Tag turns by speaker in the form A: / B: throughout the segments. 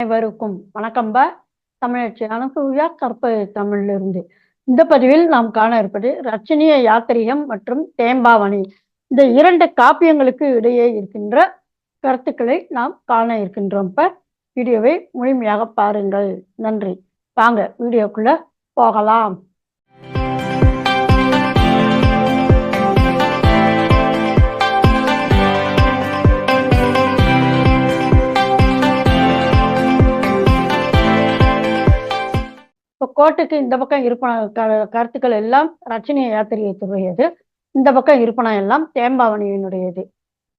A: அனைவருக்கும் வணக்கம்பா தமிழச்சி அனுசூயா கற்ப தமிழ்ல இருந்து இந்த பதிவில் நாம் காண இருப்பது ரச்சனிய யாத்திரிகம் மற்றும் தேம்பாவணி. இந்த இரண்டு காப்பியங்களுக்கு இடையே இருக்கின்ற கருத்துக்களை நாம் காண இருக்கின்றோம் இப்ப வீடியோவை முழுமையாக பாருங்கள். நன்றி. வாங்க வீடியோக்குள்ள போகலாம். இப்போ கோட்டுக்கு இந்த பக்கம் இருப்பன க- கருத்துக்கள் எல்லாம் ரச்சனைய யாத்திரையத்துடையது இந்த பக்கம் இருப்பன எல்லாம் தேம்பாவணியினுடையது.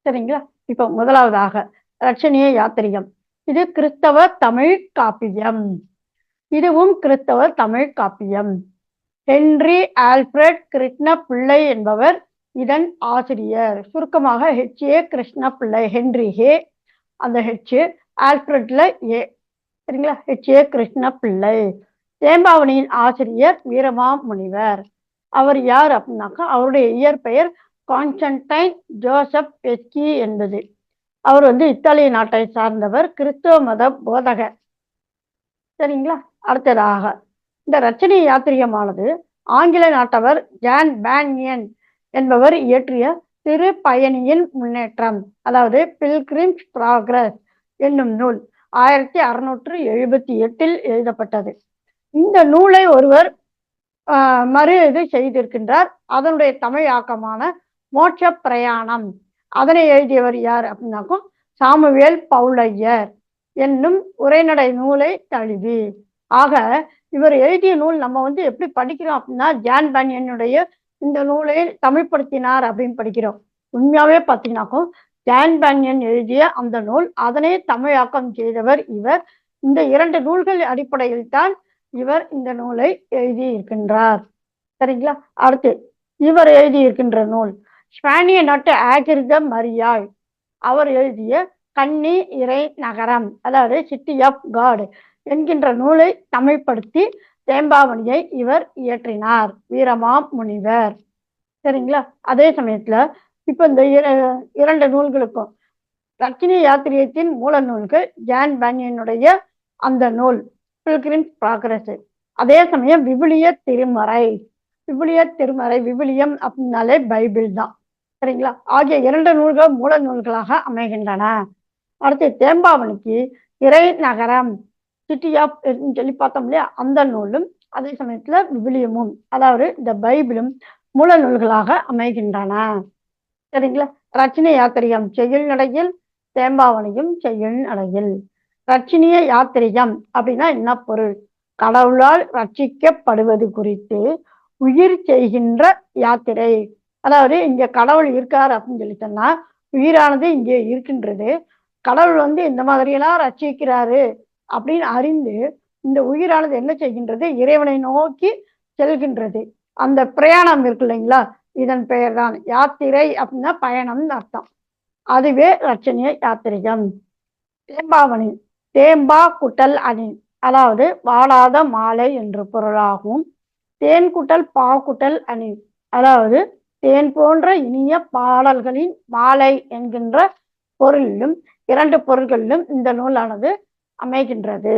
A: சரிங்களா? இப்போ முதலாவதாக ரச்சனைய யாத்திரியம். இது கிறிஸ்தவ தமிழ் காப்பியம். இதுவும் கிறிஸ்தவ தமிழ் காப்பியம். ஹென்றி ஆல்ஃபிரட் கிருஷ்ண பிள்ளை என்பவர் இதன் ஆசிரியர். சுருக்கமாக ஹெச் ஏ கிருஷ்ண பிள்ளை ஹென்றி ஹே அந்த ஹெச் ஆல்ஃபிரட்ல ஏ சரிங்களா? ஹெச் ஏ கிருஷ்ண பிள்ளை தேம்பாவணியின் ஆசிரியர் வீரமா முனிவர். அவர் யார் அப்படின்னாக்கா அவருடைய இயற்பெயர் கான்ஸ்டன்டைன் ஜோசப் பெஸ்கி என்பது. அவர் வந்து இத்தாலிய நாட்டை சார்ந்தவர் கிறிஸ்துவ மத போதகர். சரிங்களா? அடுத்ததாக இந்த ரச்சனை யாத்திரியமானது ஆங்கில நாட்டவர் ஜான் பேன்யன் என்பவர் இயற்றிய திரு பயணியின் முன்னேற்றம் அதாவது பில்கிரிம்ஸ் ப்ராக்ரஸ் என்னும் நூல் ஆயிரத்தி அறுநூற்று எழுபத்தி எட்டில் எழுதப்பட்டது. இந்த நூலை ஒருவர் ஆஹ், மறு இது செய்திருக்கின்றார். அதனுடைய தமிழ் ஆக்கமான மோட்ச பிரயாணம். அதனை எழுதியவர் யார் அப்படின்னாக்கும் சாமுவேல் பவுளையர் என்னும் உரைநடை நூலை தழுவி. ஆக இவர் எழுதிய நூல் நம்ம வந்து எப்படி படிக்கிறோம் அப்படின்னா ஜான் பேனியனுடைய இந்த நூலை தமிழ்படுத்தினார் அப்படின்னு படிக்கிறோம். உண்மையாவே பார்த்தீங்கன்னாக்கும் ஜான் பேனியன் எழுதிய அந்த நூல் அதனை தமிழாக்கம் செய்தவர் இவர். இந்த இரண்டு நூல்கள் அடிப்படையில் தான் இவர் இந்த நூலை எழுதி இருக்கின்றார் சரிங்களா? அடுத்து இவர் எழுதி இருக்கின்ற நூல் ஸ்பானிய நாட்டு ஆகிருத மரியாள் அவர் எழுதிய கன்னி இறை நகரம் அதாவது சிட்டி ஆஃப் காடு என்கின்ற நூலை தமிழ்படுத்தி தேம்பாவணியை இவர் இயற்றினார். வீரமா முனிவர். சரிங்களா? அதே சமயத்துல இப்ப இந்த இர- இரண்டு நூல்களுக்கும் ரச்சினி யாத்திரியத்தின் மூல நூல்கள் ஜான் பேனியனுடைய அந்த நூல். பில்கிரின் ப்ராக்ரஸ் அதே சமயம் விவிலிய திருமறை. விவிலிய திருமறை விவிலியம் அப்படின்னாலே பைபிள் தான். சரிங்களா? ஆகிய இரண்டு நூல்கள் மூல நூல்களாக அமைகின்றன. அடுத்து தேம்பாவணிக்கு இறை நகரம் சிட்டி ஆஃப் சொல்லி பார்த்தோம் இல்லையா? அந்த நூலும் அதே சமயத்துல விவிலியமும் அதாவது இந்த பைபிளும் மூல நூல்களாக அமைகின்றன. சரிங்களா? ரச்சனை யாத்திரிகம் செய்யுள் நடையில் தேம்பாவணியும் செய்யுள் நடையில். ரச்சினிய யாத்திரிகம் அப்படின்னா என்ன பொருள்? கடவுளால் ரட்சிக்கப்படுவது குறித்து உயிர் செய்கின்ற யாத்திரை. அதாவது இங்க கடவுள் இருக்கார் அப்படின்னு சொல்லி சொன்னா உயிரானது இங்கே இருக்கின்றது. கடவுள் வந்து இந்த மாதிரியெல்லாம் ரட்சிக்கிறாரு அப்படின்னு அறிந்து இந்த உயிரானது என்ன செய்கின்றது? இறைவனை நோக்கி செல்கின்றது. அந்த பிரயாணம் இருக்கு இல்லைங்களா? இதன் பெயர் தான் யாத்திரை அப்படின்னா பயணம்னு அர்த்தம். அதுவே ரச்சனிய யாத்திரிகம். தேம்பாவணி தேம்பா குட்டல் அணி. அதாவது வாடாத மாலை என்று பொருளாகும். தேன் குட்டல் பா குட்டல் அணி. அதாவது தேன் போன்ற இனிய பாடல்களின் மாலை என்கின்ற பொருளிலும் இரண்டு பொருள்களிலும் இந்த நூலானது அமைகின்றது.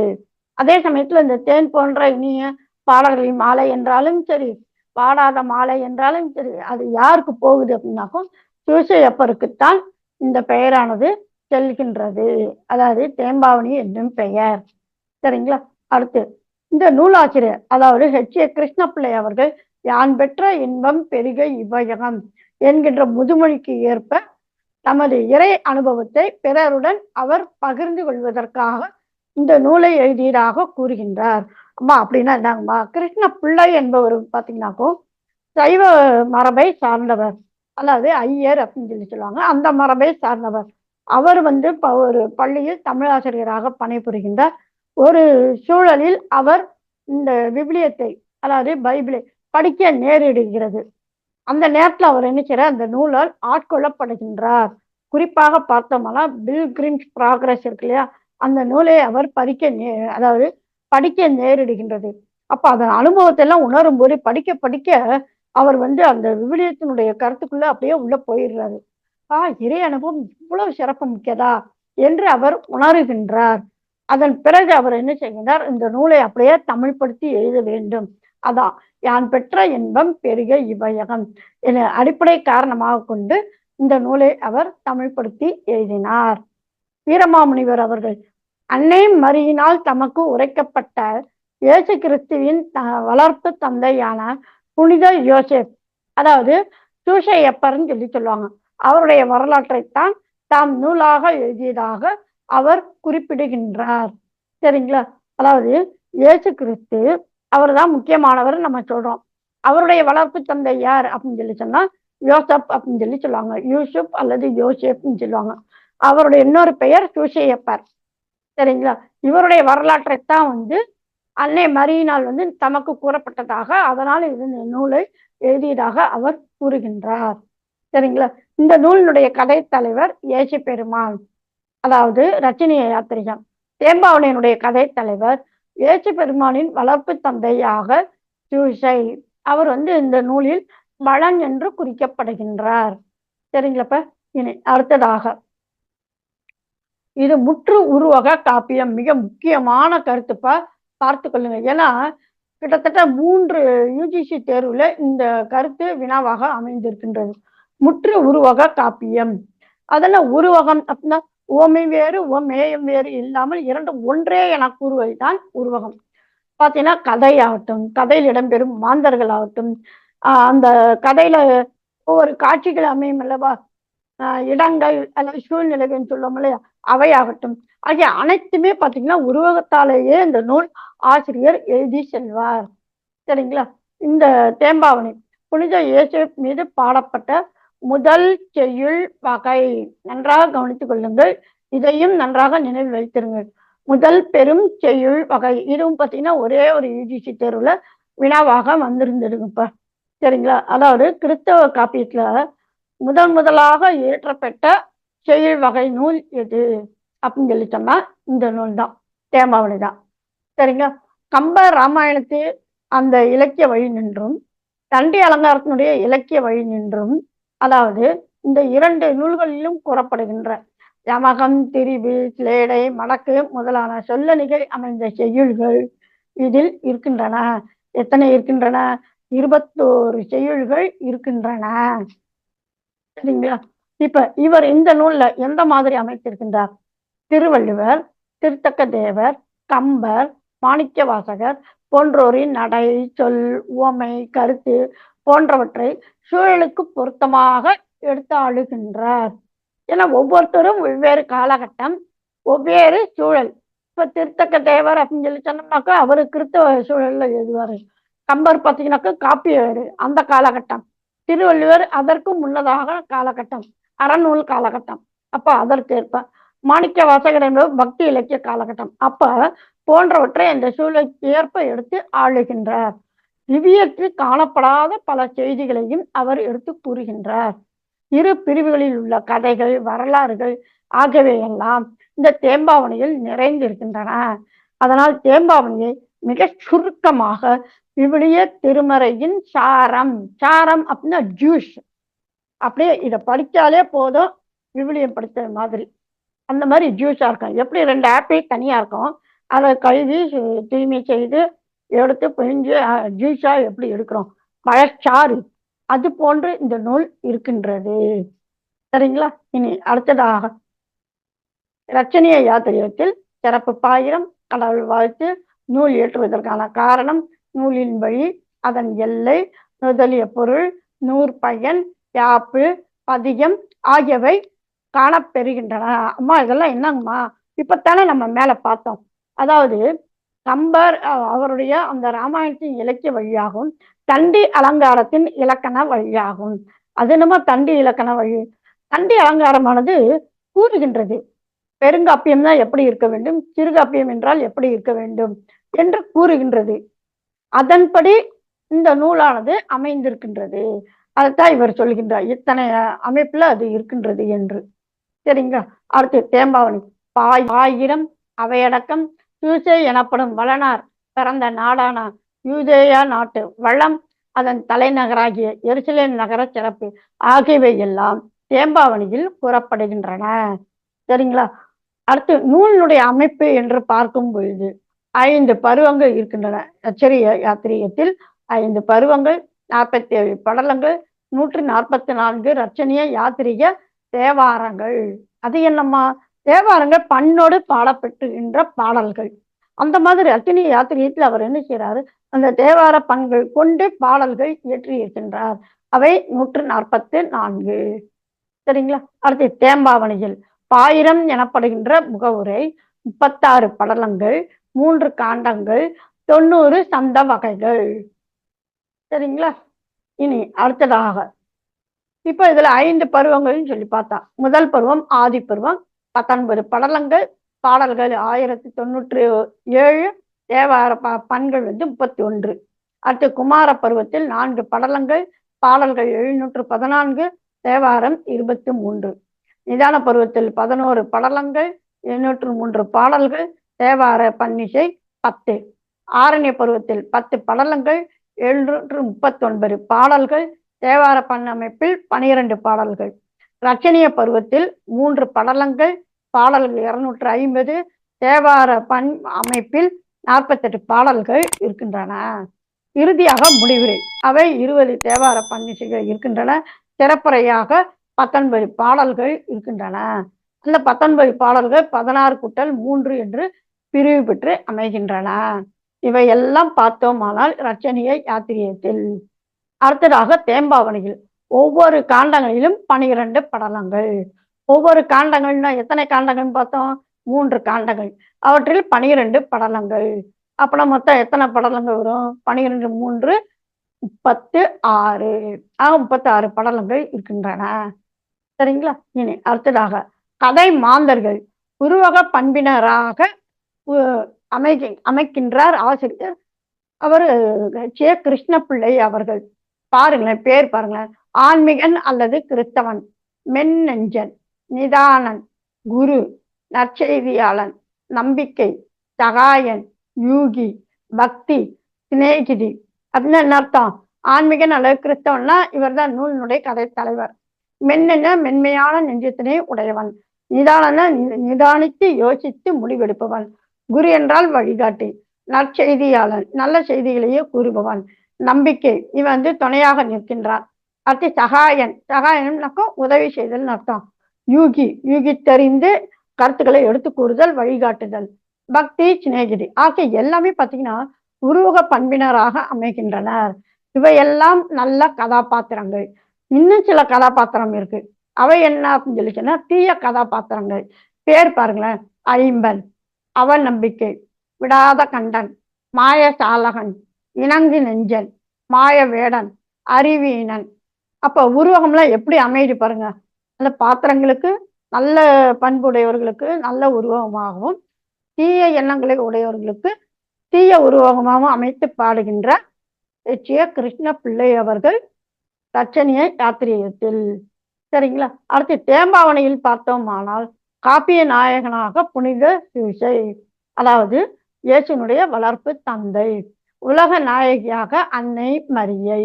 A: அதே சமயத்தில் இந்த தேன் போன்ற இனிய பாடல்களின் மாலை என்றாலும் சரி பாடாத மாலை என்றாலும் சரி அது யாருக்கு போகுது அப்படின்னாக்கும் சூசையப்பருக்குத்தான் இந்த பெயரானது செல்கின்றது. அதாவது தேம்பாவணி என்னும் பெயர். சரிங்களா? அடுத்து இந்த நூலாசிரியர் அதாவது ஹெச் ஏ கிருஷ்ணபிள்ளை அவர்கள் யான் பெற்ற இன்பம் பெருக இவ்வையகம் என்கின்ற முதுமொழிக்கு ஏற்ப தமது இறை அனுபவத்தை பிறருடன் அவர் பகிர்ந்து கொள்வதற்காக இந்த நூலை எழுதியதாக கூறுகின்றார். அம்மா அப்படின்னா என்னங்கம்மா? கிருஷ்ண பிள்ளை என்பவர் பார்த்தீங்கன்னாக்கோ சைவ மரபை சார்ந்தவர். அதாவது ஐயர் அப்படின்னு சொல்லி சொல்லுவாங்க. அந்த மரபை சார்ந்தவர். அவர் வந்து ப- ஒரு பள்ளியில் தமிழாசிரியராக பணிபுரிகின்றார் ஒரு சூழலில் அவர் இந்த விபிலியத்தை அதாவது பைபிளை படிக்க நேரிடுகிறது. அந்த நேரத்தில் அவர் என்ன அந்த நூலால் ஆட்கொள்ளப்படுகின்றார். குறிப்பாக பார்த்தோம்னா பில் கிரிம்ஸ் ப்ராக்ரஸ் இருக்கு இல்லையா? அந்த நூலை அவர் படிக்க நே அதாவது படிக்க நேரிடுகின்றது. அப்ப அதன் அனுபவத்தை எல்லாம் உணரும் போது படிக்க படிக்க அவர் வந்து அந்த விவிலியத்தினுடைய கருத்துக்குள்ள அப்படியே உள்ள போயிடுறாரு. ஆ இறை அனுபவம் இவ்வளவு சிறப்பு மிக்கதா என்று அவர் உணருகின்றார். அதன் பிறகு அவர் என்ன செய்கிறார் இந்த நூலை அப்படியே தமிழ்படுத்தி எழுத வேண்டும். அதான் யான் பெற்ற இன்பம் பெருக இவையகம் என அடிப்படை காரணமாக கொண்டு இந்த நூலை அவர் தமிழ்படுத்தி எழுதினார். வீரமாமுனிவர் அவர்கள் அன்னை மரியினால் தமக்கு உரைக்கப்பட்ட இயேசு கிறிஸ்துவின் வளர்ப்பு தந்தையான புனித யோசேப் அதாவது சூஷையப்பர்னு சொல்லி சொல்லுவாங்க. அவருடைய வரலாற்றைத்தான் தாம் நூலாக எழுதியதாக அவர் குறிப்பிடுகின்றார். சரிங்களா? அதாவது இயேசு கிறிஸ்து அவர் தான் முக்கியமானவர் நம்ம சொல்றோம். அவருடைய வளர்ப்பு தந்தை யார் அப்படின்னு சொல்லி சொன்னா யோசப் அப்படின்னு சொல்லி சொல்லுவாங்க. யூசுப் அல்லது யோசேப்னு சொல்லுவாங்க. அவருடைய இன்னொரு பெயர் சூஷையப்பர் சரிங்களா? இவருடைய வரலாற்றைத்தான் வந்து அன்னை மரியினால் வந்து தமக்கு கூறப்பட்டதாக அதனால் இது நூலை எழுதியதாக அவர் கூறுகின்றார். சரிங்களா? இந்த நூலினுடைய கதை தலைவர் ஏசு பெருமாள் அதாவது ரச்சனிய யாத்திரிகம் தேம்பாவனையனுடைய கதை தலைவர் ஏசு பெருமானின் வளர்ப்பு தந்தையாக சூசை அவர் வந்து இந்த நூலில் பலன் என்று குறிக்கப்படுகின்றார். சரிங்களாப்ப இனி அடுத்ததாக. இது முற்று உருவக காப்பியம் மிக முக்கியமான கருத்துப்பா பார்த்து கொள்ளுங்க. ஏன்னா கிட்டத்தட்ட மூன்று யூஜிசி தேர்வுல இந்த கருத்து வினாவாக அமைந்திருக்கின்றது. முற்று உருவக காப்பியம். அதெல்லாம் உருவகம் அப்படின்னா ஓமை வேறு ஓமேயம் வேறு இல்லாமல் இரண்டும் ஒன்றே என கூறுவதுதான் உருவகம். பார்த்தீங்கன்னா கதையாகட்டும் கதையில் இடம்பெறும் மாந்தர்கள் ஆகட்டும் அந்த கதையில ஒவ்வொரு காட்சிகள் அமையும் அல்லவா? இடங்கள் அல்லது சூழ்நிலைகள்னு சொல்லுவோம் இல்லையா? அவையாகட்டும். ஆகிய அனைத்துமே பார்த்தீங்கன்னா உருவகத்தாலேயே இந்த நூல் ஆசிரியர் எழுதி செல்வார். சரிங்களா? இந்த தேம்பாவணி. புனித இயேசு மீது பாடப்பட்ட முதல் செய்யுள் வகை. நன்றாக கவனித்துக் கொள்ளுங்கள். இதையும் நன்றாக நினைவில் வைத்திருங்கள். முதல் பெரும் செய்யுள் வகை. இதுவும் பார்த்தீங்கன்னா ஒரே ஒரு யூஜிசி தேர்வுல வினாவாக வந்திருந்திருக்குப்பா. சரிங்களா? அதாவது கிறிஸ்தவ காப்பியத்துல முதன் முதலாக இயற்றப்பட்ட செயல் வகை நூல் எது? அப்படின்னு சொல்லி சொன்னா இந்த நூல் தான். தேமாவளி தான். சரிங்களா? கம்ப ராமாயணத்து அந்த இலக்கிய வழி நின்றும். தண்டி அலங்காரத்தினுடைய இலக்கிய வழி நின்றும். அதாவது இந்த இரண்டு நூல்களிலும் கூறப்படுகின்ற யமகம் திரிவு சிலேடை மடக்கு முதலான சொல்லணிகள் அமைந்த செய்யுள்கள் இதில் இருக்கின்றன. எத்தனை இருக்கின்றன? இருபத்தோரு செய்யுள்கள் இருக்கின்றன. சரிங்களா? இப்ப இவர் இந்த நூல்ல எந்த மாதிரி அமைத்திருக்கின்றார்? திருவள்ளுவர் திருத்தக்க தேவர் கம்பர் மாணிக்க வாசகர் போன்றோரின் நடை சொல் உவமை கருத்து போன்றவற்றை சூழலுக்கு பொருத்தமாக எடுத்து ஆளுகின்றார். ஏன்னா ஒவ்வொருத்தரும் வெவ்வேறு காலகட்டம் வெவ்வேறு சூழல். இப்ப திருத்தக்க தேவர் அப்படின்னு சொல்லி சொன்னோம்னாக்கா அவரு கிறித்தவ சூழல்ல எழுதுவாரு. கம்பர் பார்த்தீங்கன்னாக்கா காப்பியவர் அந்த காலகட்டம். திருவள்ளுவர் அதற்கு முன்னதாக காலகட்டம் அறநூல் காலகட்டம். அப்ப அதற்கு ஏற்ப மாணிக்க வாசகர் என்பது பக்தி இலக்கிய காலகட்டம். அப்ப போன்றவற்றை இந்த சூழலுக்கு ஏற்ப எடுத்து ஆளுகின்றார். திவ்யத்தில் காணப்படாத பல செய்திகளையும் அவர் எடுத்து கூறுகின்றார். இரு பிரிவுகளில் உள்ள கதைகள் வரலாறுகள் ஆகியவையெல்லாம் இந்த தேம்பாவணியில் நிறைந்திருக்கின்றன. அதனால் தேம்பாவணியை மிக சுருக்கமாக விவிலிய திருமறையின் சாரம் சாரம் அப்படின்னா ஜூஸ். அப்படியே இதை படித்தாலே போதும் விவிலியம் படித்த மாதிரி. அந்த மாதிரி ஜூஸாக இருக்கும். எப்படி ரெண்டு ஆப்பிள் தனியாக இருக்கும் அதை கழுவி தூய்மை செய்து எடுத்து பிழிஞ்சு ஜூஸாக எப்படி எடுக்கிறோம்? பழச்சாறு. அது போன்று இந்த நூல் இருக்கின்றது. சரிங்களா? இனி அடுத்ததாக ரச்சனைய யாத்திரியத்தில் சிறப்பு பாயிரம் கடவுள் வாழ்த்து நூல் ஏற்றுவதற்கான காரணம் நூலின் வழி அதன் எல்லை முதலிய பொருள் நூற்பயன் யாப்பு பதிகம் ஆகியவை காணப்பெறுகின்றன. அம்மா இதெல்லாம் என்னங்கம்மா? இப்பத்தானே நம்ம மேல பார்த்தோம். அதாவது கம்பர் அவருடைய அந்த ராமாயணத்தின் இலக்கிய வழியாகும். தண்டி அலங்காரத்தின் இலக்கண வழியாகும். அது என்னமோ தண்டி இலக்கண வழி. தண்டி அலங்காரமானது கூறுகின்றது. பெருங்காப்பியம் தான் எப்படி இருக்க வேண்டும்? சிறுகாப்பியம் என்றால் எப்படி இருக்க வேண்டும்? என்று கூறுகின்றது. அதன்படி இந்த நூலானது அமைந்திருக்கின்றது. அதைத்தான் இவர் சொல்கின்றார். இத்தனை அமைப்புல அது இருக்கின்றது என்று. சரிங்களா? அடுத்து தேம்பாவணி பாய் ஆயிரம் அவையடக்கம் யூசே எனப்படும் வளனார் பிறந்த நாடான யூதேயா நாட்டு வளம் அதன் தலைநகராகிய எருசலேம் நகர சிறப்பு ஆகியவை எல்லாம் தேம்பாவணியில் கூறப்படுகின்றன. சரிங்களா? அடுத்து நூலினுடைய அமைப்பு என்று பார்க்கும் பொழுது ஐந்து பருவங்கள் இருக்கின்றன. அச்சரிய யாத்திரியத்தில் ஐந்து பருவங்கள் நாற்பத்தி ஏழு படலங்கள் நூற்றி நாற்பத்தி நான்கு ரச்சனிய யாத்திரிக தேவாரங்கள். அது என்னம்மா? தேவாரங்கள் பண்ணோடு பாடப்பட்டுகின்ற பாடல்கள். அந்த மாதிரி அத்தினி யாத்திரியத்தில் அவர் என்ன செய்யறாரு அந்த தேவார பண்கள் கொண்டு பாடல்கள் இயற்றியிருக்கின்றார். அவை நூற்று நாற்பத்தி நான்கு. சரிங்களா? அடுத்து தேம்பாவணியில். பாயிரம் எனப்படுகின்ற முகவுரை முப்பத்தாறு படலங்கள் மூன்று காண்டங்கள் தொண்ணூறு சந்த வகைகள். சரிங்களா? இனி அடுத்ததாக. இப்ப இதுல ஐந்து பருவங்கள்னு சொல்லி பார்த்தா. முதல் பருவம் ஆதி பருவம் பத்தொன்பது படலங்கள் பாடல்கள் ஆயிரத்தி தொண்ணூற்றி ஏழு தேவார ப பண்கள் வந்து முப்பத்தி ஒன்று அடுத்து குமார பருவத்தில் நான்கு படலங்கள் பாடல்கள் எழுநூற்று பதினான்கு தேவாரம் இருபத்தி மூன்று. நிதான பருவத்தில் பதினோரு படலங்கள் எழுநூற்று மூன்று பாடல்கள் தேவார பன்னிசை பத்து. ஆரண்ய பருவத்தில் பத்து படலங்கள் எழுநூற்று முப்பத்தொன்பது பாடல்கள் தேவார பண்ணமைப்பில் பனிரெண்டு பாடல்கள். ரச்சனைய பருவத்தில் மூன்று படலங்கள் பாடல்கள் இருநூற்று ஐம்பது தேவார பண் அமைப்பில் நாற்பத்தெட்டு பாடல்கள் இருக்கின்றன. இறுதியாக முடிவுரை. அவை இருபது தேவார பன்னிசைகள் இருக்கின்றன. சிறப்புரையாக பத்தொன்பது பாடல்கள் இருக்கின்றன. அந்த பத்தொன்பது பாடல்கள் பதினாறு கூட்டல் மூன்று என்று பிரிவு பெற்று அமைகின்றன. இவையெல்லாம் பார்த்தோமானால் ரச்சனிய யாத்திரியத்தில். அடுத்ததாக தேம்பாவணியில். ஒவ்வொரு காண்டங்களிலும் பனிரெண்டு படலங்கள். ஒவ்வொரு காண்டங்கள்னா எத்தனை காண்டங்கள்னு பார்த்தோம்? மூன்று காண்டங்கள். அவற்றில் பனிரெண்டு படலங்கள். அப்பனா மொத்தம் எத்தனை படலங்கள் வரும்? பனிரெண்டு மூன்று முப்பத்து ஆறு. ஆக முப்பத்தி ஆறு படலங்கள் இருக்கின்றன. சரிங்களா? இனி அடுத்ததாக கதை மாந்தர்கள் உருவக பண்பினராக அமை அமைக்கின்றார் ஆசிரியர். அவர் சே கிருஷ்ணபிள்ளை அவர்கள். பாருங்களேன் பேர் பாருங்களேன். ஆன்மீகன் அல்லது கிறிஸ்தவன் மென்னெஞ்சன் நிதானன் குரு நற்செய்தியாளன் நம்பிக்கை சகாயன் யூகி பக்தி சிநேகிதி. அப்படின்னு என்ன அர்த்தம்? ஆன்மீகன் அல்லது கிறிஸ்தவன்னா இவர் தான் நூலினுடைய கதை தலைவர். மென்னென்ன? மென்மையான நெஞ்சத்தினை உடையவன். நிதானன நிதானித்து யோசித்து முடிவெடுப்பவன். குரு என்றால் வழிகாட்டி நற்செய்தியாளன் நல்ல செய்திகளையே கூறுபவன். நம்பிக்கை இவன் வந்து துணையாக நிற்கின்றான். அடுத்து சகாயன் சகாயன்னாக்கும் உதவி செய்தல் அர்த்தம். யூகி யூகி தெரிந்து கருத்துக்களை எடுத்து கூறுதல் வழிகாட்டுதல். பக்தி சிநேகிதி. ஆகிய எல்லாமே பார்த்தீங்கன்னா உருவக பண்பினராக அமைகின்றனர். இவையெல்லாம் நல்ல கதாபாத்திரங்கள். இன்னும் சில கதாபாத்திரம் இருக்கு. அவை என்ன அப்படின்னு சொல்லிச்சுன்னா தீய கதாபாத்திரங்கள். பேர் பாருங்களேன். ஐம்பன் அவன் நம்பிக்கை விடாத கண்டன் மாய சாலகன் இணங்கு நெஞ்சன் மாய வேடன் அறிவீனன் அப்ப உருவகம்லாம் எப்படி அமையுது பாருங்க. அந்த பாத்திரங்களுக்கு நல்ல பண்புடையவர்களுக்கு நல்ல உருவகமாகவும் தீய எண்ணங்களை உடையவர்களுக்கு தீய உருவகமாகவும் அமைத்து பாடுகின்ற எச்சிய கிருஷ்ண பிள்ளை அவர்கள் தச்சனிய யாத்திரியத்தில் சரிங்களா? அடுத்து தேம்பாவணையில் பார்த்தோமானால் காப்பிய நாயகனாக புனித சிகிச்சை அதாவது இயேசுனுடைய வளர்ப்பு தந்தை உலக நாயகியாக அன்னை மரியை.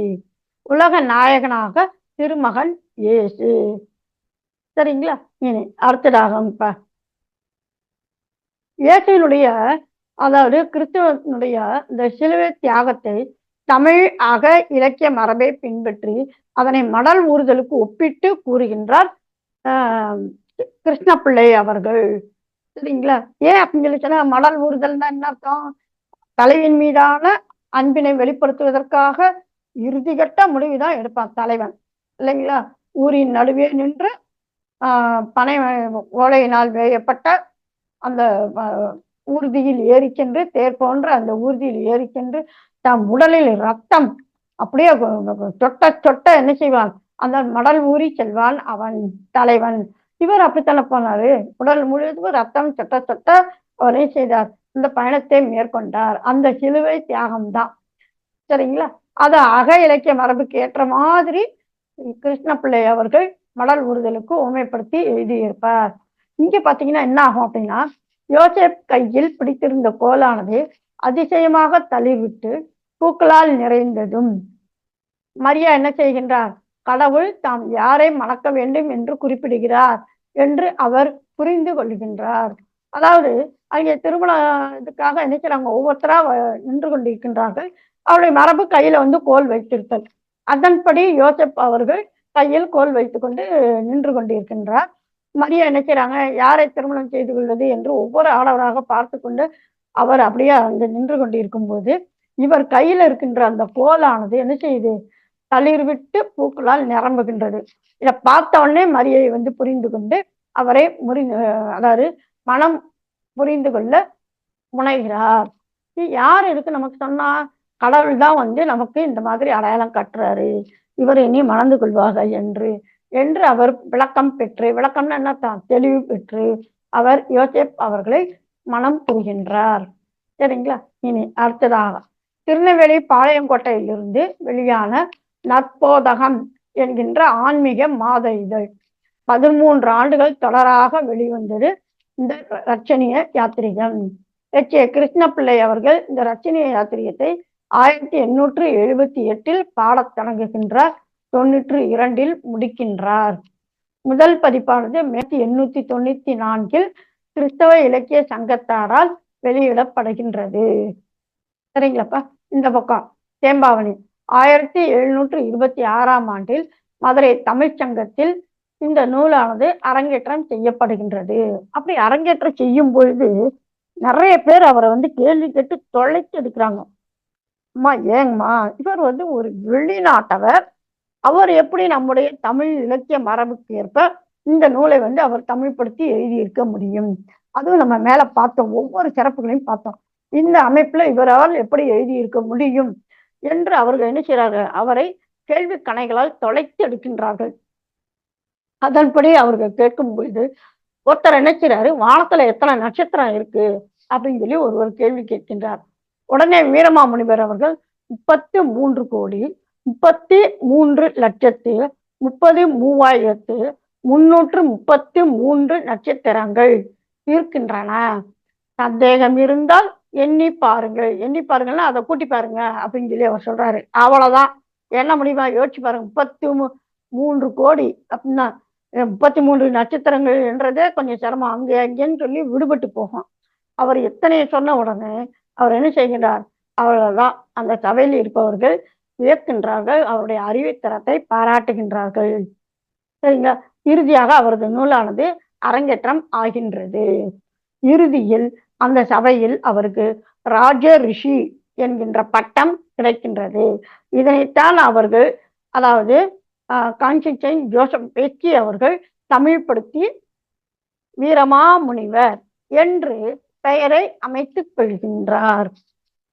A: உலக நாயகனாக திருமகன் இயேசு. சரிங்களா? இனி அடுத்ததாக இயேசுனுடைய அதாவது கிறிஸ்துவனுடைய இந்த சிலுவை தியாகத்தை தமிழ் அக இலக்கிய மரபை பின்பற்றி அதனை மடல் ஊறுதலுக்கு ஒப்பிட்டு கூறுகின்றார் கிருஷ்ணப்பிள்ளை அவர்கள். சரிங்களா? ஏன் அப்படின்னு சொல்லி சொன்னா மடல் ஊறுதல்னா என்ன அர்த்தம்? தலையின் மீதான அன்பினை வெளிப்படுத்துவதற்காக இறுதிகட்ட முடிவுதான் எடுப்பான் தலைவன். இல்லைங்களா? ஊரின் நடுவே நின்று ஆஹ் பனை ஓலையினால் வேயப்பட்ட அந்த ஊர்தியில் ஏறிக்கென்று தேர் போன்ற அந்த ஊர்தியில் ஏறிக்கென்று தம் உடலில் ரத்தம் அப்படியே சொட்ட சொட்ட என்ன செய்வான்? அந்த மடல் ஊறி செல்வான் அவன் தலைவன். இவர் அப்படித்தானே போனாரு? உடல் முழுவதும் ரத்தம் சொட்ட சொட்ட அவரே செய்தார். இந்த பயணத்தை மேற்கொண்டார். அந்த சிலுவை தியாகம் தான் சரிங்களா? அது அக இலக்கிய மரபுக்கு ஏற்ற மாதிரி கிருஷ்ண பிள்ளை அவர்கள் மடல் உறுதலுக்கு உண்மைப்படுத்தி எழுதியிருப்பார். இங்க பாத்தீங்கன்னா என்ன ஆகும் அப்படின்னா யோசேப் கையில் பிடித்திருந்த கோலானது அதிசயமாக தளிர்விட்டு பூக்களால் நிறைந்ததும். மரியா என்ன செய்கின்றார்? கடவுள் தாம் யாரை மணக்க வேண்டும் என்று குறிப்பிடுகிறார் என்று அவர் புரிந்து கொள்கின்றார். அதாவது அங்கே திருமண இதுக்காக நினைக்கிறாங்க ஒவ்வொருத்தரா வ- நின்று கொண்டிருக்கின்றார்கள். அவருடைய மரபு கையில வந்து கோல் வைத்திருத்தல். அதன்படி யோசப் அவர்கள் கையில் கோல் வைத்துக்கொண்டு நின்று கொண்டிருக்கின்றார். மரியா நினைக்கிறாங்க யாரை திருமணம் செய்து கொள்வது என்று ஒவ்வொரு ஆடவராக பார்த்து கொண்டு அவர் அப்படியே அங்கு நின்று கொண்டிருக்கும் போது இவர் கையில இருக்கின்ற அந்த கோலானது என்ன செய்யுது? தளிர் விட்டு பூக்களால் நிரம்புகின்றது. இதை பார்த்த உடனே மரியை வந்து புரிந்து கொண்டு அவரை முறி அதாவது மனம் புரிந்து கொள்ள முனைகிறார். யார் இருக்கு நமக்கு சொன்னா கடவுள் தான் வந்து நமக்கு இந்த மாதிரி அடையாளம் கட்டுறாரு. இவர் இனி மணந்து கொள்வார்கள் என்று. என்று அவர் விளக்கம் பெற்று விளக்கம்னா என்ன தான் தெளிவு பெற்று அவர் யோசேப் அவர்களை மனம் புரிகின்றார். சரிங்களா? இனி அடுத்ததாக திருநெல்வேலி பாளையங்கோட்டையிலிருந்து வெளியான நற்போதகம் என்கின்ற ஆன்மீக மாத இதழ் பதிமூன்று ஆண்டுகள் தொடராக வெளிவந்தது இந்த ரச்சனிய யாத்திரிகம். எச். ஏ. கிருஷ்ணபிள்ளை அவர்கள் இந்த ரச்சனிய யாத்திரிகத்தை ஆயிரத்தி எண்ணூற்று எழுபத்தி எட்டில் பாடத் தொடங்குகின்றார் தொண்ணூற்று இரண்டில் முடிக்கின்றார். முதல் பதிப்பானது ஆயிரத்தி எண்ணூத்தி தொண்ணூத்தி நான்கில் கிறிஸ்தவ இலக்கிய சங்கத்தாரால் வெளியிடப்படுகின்றது. சரிங்களாப்பா? இந்த பக்கம் தேம்பாவணி ஆயிரத்தி எழுநூற்று இருபத்தி ஆறாம் ஆண்டில் மதுரை தமிழ்ச் சங்கத்தில் இந்த நூலானது அரங்கேற்றம் செய்யப்படுகின்றது. அப்படி அரங்கேற்றம் செய்யும் பொழுது நிறைய பேர் அவரை வந்து கேள்வி கேட்டு தொலைத்து எடுக்கிறாங்க. அம்மா ஏங்கம்மா இவர் வந்து ஒரு வெளிநாட்டவர். அவர் எப்படி நம்முடைய தமிழ் இலக்கிய மரபுக்கு ஏற்ப இந்த நூலை வந்து அவர் தமிழ்படுத்தி எழுதியிருக்க முடியும்? அதுவும் நம்ம மேல பார்த்தோம். ஒவ்வொரு சிறப்புகளையும் பார்த்தோம். இந்த அமைப்புல இவரால் எப்படி எழுதியிருக்க முடியும் என்று அவர்கள் என்ன செய்கிறார்கள்? அவரை கேள்வி கணைகளால் தொலைத்து எடுக்கின்றார்கள். அதன்படி அவர்கள் கேட்கும் பொழுது ஒருத்தர் நினைக்கிறாரு வானத்துல எத்தனை நட்சத்திரம் இருக்கு? அப்படின்னு சொல்லி ஒருவர் கேள்வி கேட்கின்றார். உடனே வீரமாமுனிவர் அவர்கள் முப்பத்து மூன்று கோடி முப்பத்தி மூன்று லட்சத்து முப்பது மூவாயிரத்து முன்னூற்று முப்பத்து மூன்று நட்சத்திரங்கள் இருக்கின்றன. சந்தேகம் இருந்தால் எண்ணி பாருங்கள். எண்ணி பாருங்கன்னா அதை கூட்டி பாருங்க அப்படின்னு சொல்லி அவர் சொல்றாரு. அவ்வளவுதான். என்ன முடியுமா? யோசிச்சு பாருங்க. முப்பத்தி மூன்று கோடி அப்படின்னா முப்பத்தி மூன்று நட்சத்திரங்கள் என்றதே கொஞ்சம் சிரமம். அங்கே அங்கேன்னு சொல்லி விடுபட்டு போகும். அவர் எத்தனை சொன்ன உடனே அவர் என்ன செய்கின்றார்? அவர்கள்தான் அந்த சபையில் இருப்பவர்கள் வியக்கின்றார்கள் அவருடைய அறிவுத்தரத்தை பாராட்டுகின்றார்கள். சரிங்களா? இறுதியாக அவரது நூலானது அரங்கேற்றம் ஆகின்றது. இறுதியில் அந்த சபையில் அவருக்கு ராஜ ரிஷி என்கின்ற பட்டம் கிடைக்கின்றது. இதனைத்தான் அவர்கள் அதாவது கான்ஸ்டன்டைன் ஜோசப் பேச்சி அவர்கள் தமிழ்படுத்தி வீரமா முனிவர் என்று பெயரை அமைத்துக் கொள்கின்றார்.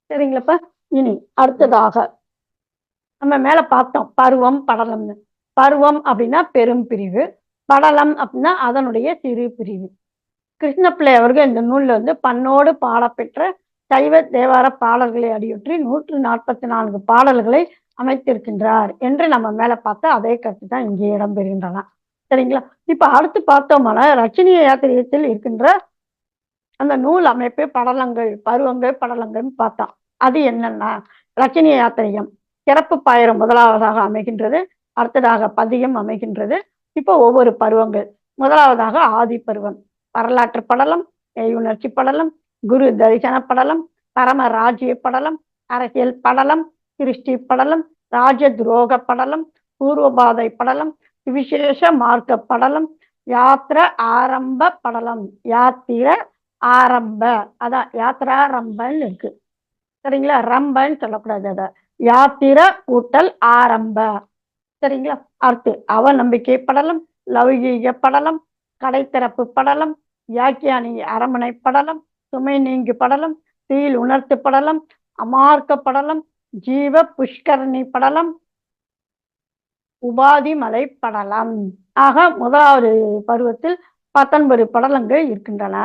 A: சரிங்களாப்பா? இனி அடுத்ததாக நம்ம மேல பார்த்தோம். பருவம் படலம்னு பருவம் அப்படின்னா பெரும் பிரிவு. படலம் அப்படின்னா அதனுடைய சிறு பிரிவு. கிருஷ்ணப்பிள்ளை அவர்கள் இந்த நூல்ல வந்து பண்ணோடு பாடப்பெற்ற சைவ தேவார பாடல்களை அடியொற்றி நூற்று நாற்பத்தி நான்கு பாடல்களை அமைத்திருக்கின்றார் என்று நம்ம மேல பார்த்தா அதே கருத்து தான் இங்கே இடம்பெறுகின்றன. சரிங்களா? இப்ப அடுத்து பார்த்தோம்னா ரச்சினிய யாத்திரியத்தில் இருக்கின்ற அந்த நூல் அமைப்பு படலங்கள் பருவங்கள் படலங்கள்னு பார்த்தோம் அது என்னன்னா ரஜினி யாத்திரையும் சிறப்பு பாயிரம் முதலாவதாக அமைகின்றது அடுத்ததாக பதியம் அமைகின்றது. இப்போ ஒவ்வொரு பருவங்கள் முதலாவதாக ஆதி பருவம் வரலாற்று படலம் மெய்யுணர்ச்சி படலம் குரு தரிசன படலம் பரம ராஜ்ய படலம் அரசியல் படலம் கிருஷ்டி படலம் ராஜ துரோக படலம் பூர்வபாதை படலம் விசேஷ மார்க்க படலம் யாத்திர ஆரம்ப படலம் யாத்திர ஆரம்ப அதான் யாத்திராரம்பன்னு இருக்கு. சரிங்களா? ரம்பன்னு சொல்லக்கூடாது அத. யாத்திர கூட்டல் ஆரம்ப. சரிங்களா? அடுத்து அவநம்பிக்கை படலம் லௌகீக படலம் கடைத்திறப்பு படலம் யாக்கியானி அரமனை படலம் சுமை நீங்கு படலம் தீயில் உணர்த்து படலம் அமார்க்க படலம் ஜீவ புஷ்கரணி படலம் உபாதி மலை படலம். ஆக முதலாவது பருவத்தில் பத்தொன்பது படலங்கள் இருக்கின்றன.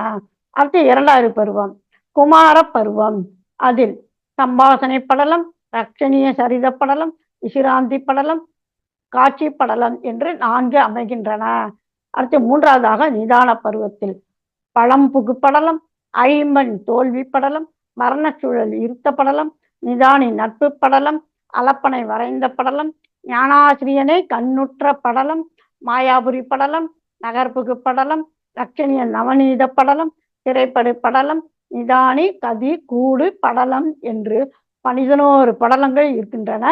A: அடுத்து இரண்டாவது பருவம் குமார பருவம். அதில் சம்பாசனை படலம் ரட்சணிய சரித படலம் விசிராந்தி படலம் காட்சி படலம் என்று நான்கு அமைகின்றன. அடுத்து மூன்றாவதாக நிதான பருவத்தில் பழம் புகுப்படலம் ஐம்பன் தோல்வி படலம் மரணச்சூழல் இருத்த படலம் நிதானி நட்பு படலம் அலப்பனை வரைந்த படலம் ஞானாசிரியனை கண்ணுற்ற படலம் மாயாபுரி படலம் நகர்புகு படலம் லட்சணிய நவநீத படலம் திரைப்பட படலம் நிதானி கதி கூடு படலம் என்று பனிதனோரு படலங்கள் இருக்கின்றன.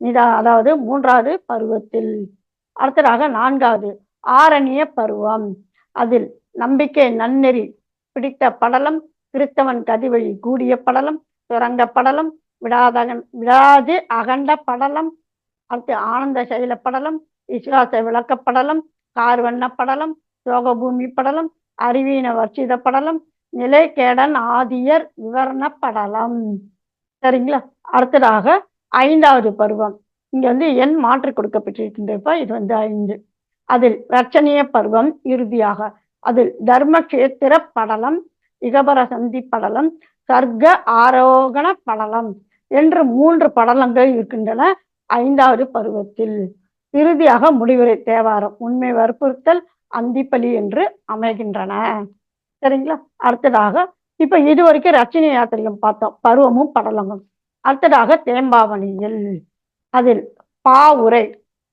A: நிதா அதாவது மூன்றாவது பருவத்தில். அடுத்ததாக நான்காவது ஆரண்ய பருவம். அதில் நம்பிக்கை நன்னெறி பிடித்த படலம் கிறித்தவன் கதிவழி கூடிய படலம் சுரங்க படலம் விடாதகன் விடாது அகண்ட படலம் அடுத்து ஆனந்த சைல படலம் விசுவாச விளக்கப்படலம் கார்வண்ண படலம் சோகபூமி படலம் அறிவீன வர்ச்சித படலம் நிலைகேடன் ஆதியர் விவரண படலம் சரிங்களா? அடுத்ததாக ஐந்தாவது பருவம். இங்க வந்து எண் மாற்றி கொடுக்கப்பட்டிருக்கின்றப்ப இது வந்து ஐந்து. அதில் ரச்சனிய பருவம் இறுதியாக. அதில் தர்மக்ஷேத்திர படலம் இகபர சந்தி படலம் சர்க்க ஆரோகண படலம் என்று மூன்று படலங்கள் இருக்கின்றன ஐந்தாவது பருவத்தில். இறுதியாக முடிவுரை தேவாரம் உண்மை வற்புறுத்தல் அந்திப்பலி என்று அமைகின்றன. சரிங்களா? அடுத்ததாக இப்ப இது வரைக்கும் ரச்சனை யாத்திரையும் பார்த்தோம். பருவமும் படலமும். அடுத்ததாக தேம்பாவணியில். அதில் பா உரை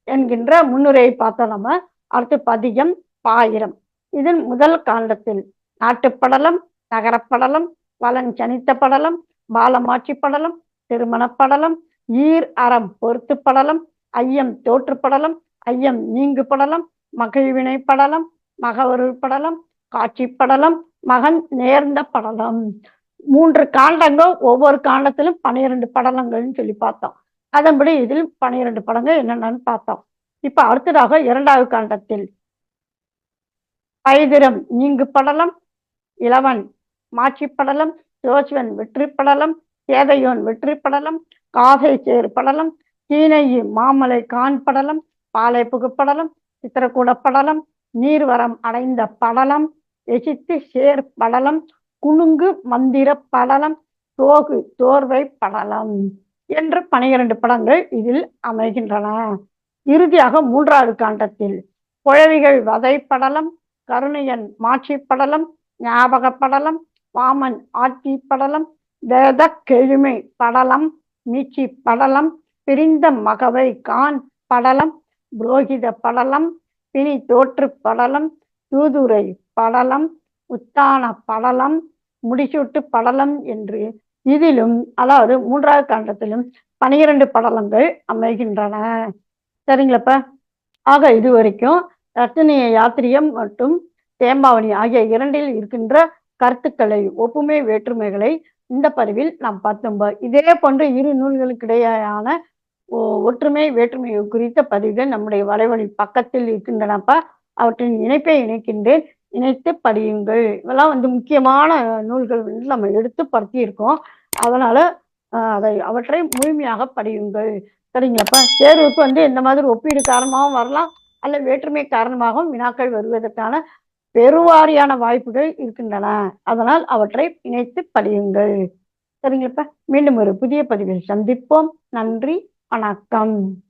A: என்கின்ற முன்னுரையை பார்த்தோம் நம்ம. அடுத்து பதிகம் பாயிரம். இதன் முதல் காண்டத்தில் நாட்டுப்படலம் நகரப்படலம் வலன் சனித்த படலம் பாலமாட்சி படலம் திருமணப் படலம் ஈர் அறம் பொறுத்து படலம் ஐயம் தோற்று படலம் ஐயம் நீங்கு படலம் மகிழ்வினை படலம் மகவருள் படலம் காட்சி படலம் மகன் நேர்ந்த படலம். மூன்று காண்டங்கள் ஒவ்வொரு காண்டத்திலும் பனிரெண்டு படலங்கள்னு சொல்லி பார்த்தோம். அதன்படி இதில் பனிரெண்டு படங்கள் என்னென்னு பார்த்தோம். இப்ப அடுத்ததாக இரண்டாவது காண்டத்தில். பைதிரம் நீங்கு படலம் இளவன் மாட்சி படலம் ஜோசிவன் வெற்றி படலம் சேதையோன் வெற்றி படலம் காசை சேர் படலம் சீனையி மாமலை கான் படலம் பாலை புகுப்படலம் சித்திரக்கூட படலம் நீர்வரம் அடைந்த படலம் எசித்து சேர் படலம் குலுங்கு மந்திர படலம் தோகு தோர்வை படலம் என்று பனிரெண்டு படங்கள் இதில் அமைகின்றன. இறுதியாக மூன்றாவது காண்டத்தில் குழவிகள் வதை படலம் கருணையன் மாட்சி படலம் ஞாபக படலம் வாமன் ஆட்சி படலம் வேத கெழுமை படலம் மீச்சி படலம் பிரிந்த மகவை கான் படலம் புரோகித படலம் பிணி தோற்று படலம் தூதுரை படலம் உத்தான படலம் முடிசூட்டு படலம் என்று இதிலும் அதாவது மூன்றாவது காண்டத்திலும் பனிரெண்டு படலங்கள் அமைகின்றன. சரிங்களப்ப? ஆக இது வரைக்கும் யாத்திரியம் மற்றும் தேம்பாவணி ஆகிய இரண்டில் இருக்கின்ற கருத்துக்களை ஒப்புமை வேற்றுமைகளை இந்த பதிவில் நாம் பார்த்தோம் இதே போன்ற இரு நூல்களுக்கிடையான ஒற்றுமை வேற்றுமை குறித்த பதிவுகள் நம்முடைய வலைவழி பக்கத்தில் இருக்கின்றனப்பா அவற்றின் இணைப்பை இணைக்கின்றேன். இணைத்து படியுங்கள். இதெல்லாம் வந்து முக்கியமான நூல்கள் வந்து நம்ம எடுத்து படுத்தி இருக்கோம் அதனால அதை அவற்றை முழுமையாக படியுங்கள். சரிங்களாப்பா? தேர்வுக்கு வந்து இந்த மாதிரி ஒப்பீடு காரணமாகவும் வரலாம் அல்ல வேற்றுமை காரணமாகவும் வினாக்கள் வருவதற்கான பெருவாரியான வாய்ப்புகள் இருக்கின்றன. அதனால் அவற்றை இணைத்து படியுங்கள். சரிங்களப்பா? மீண்டும் ஒரு புதிய பதிவில் சந்திப்போம். நன்றி. வணக்கம்.